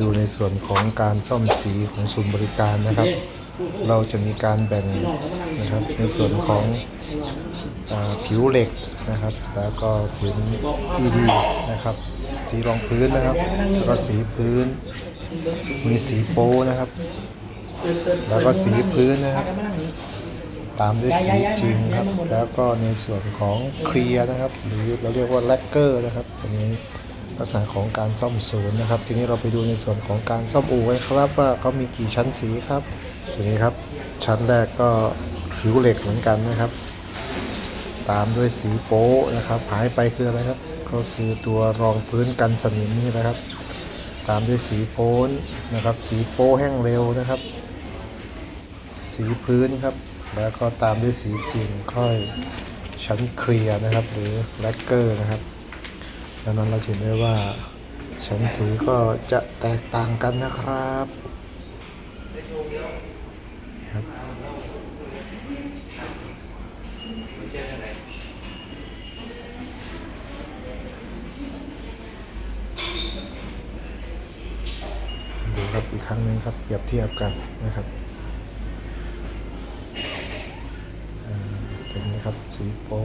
ดูในส่วนของการซ่อมสีของศูนย์บริการนะครับ เราจะมีการแบ่งนะครับในส่วนของอาผิวเหล็กนะครับ แล้วก็ผิว ED นะครับ สีรองพื้นนะครับแล้วก็สีพื้น มีสีโป้นะครับ แล้วก็สีพื้นนะครับตามด้วยสีจริงครับ แล้วก็ในส่วนของเคลียร์นะครับ หรือเราเรียกว่าแลกเกอร์นะครับทีนี้ ลักษณะของการซ่อมศูนย์นะครับ ทีนี้เราไปดูในส่วนของการซ่อมอู่กันครับว่าเขามีกี่ชั้นสีครับ ทีนี้ครับชั้นแรกก็ผิวเหล็กเหมือนกันนะครับ ตามด้วยสีโป๊นะครับหายไปคืออะไรครับ ก็คือตัวรองพื้นกันสนิมนี่นะครับ ตามด้วยสีโพ้นนะครับ สีโป้แห้งเร็วนะครับ สีพื้นครับ แล้วก็ตามด้วยสีจริงค่อยชั้นเคลียร์นะครับ หรือแลกเกอร์นะครับ ดังนั้นเราเห็นได้ว่าชั้นสีก็จะแตกต่างกันนะครับครับดูครับอีกครั้งหนึงครับเปรียบเทียบกันนะครับตัวนี้ครับสีโป๊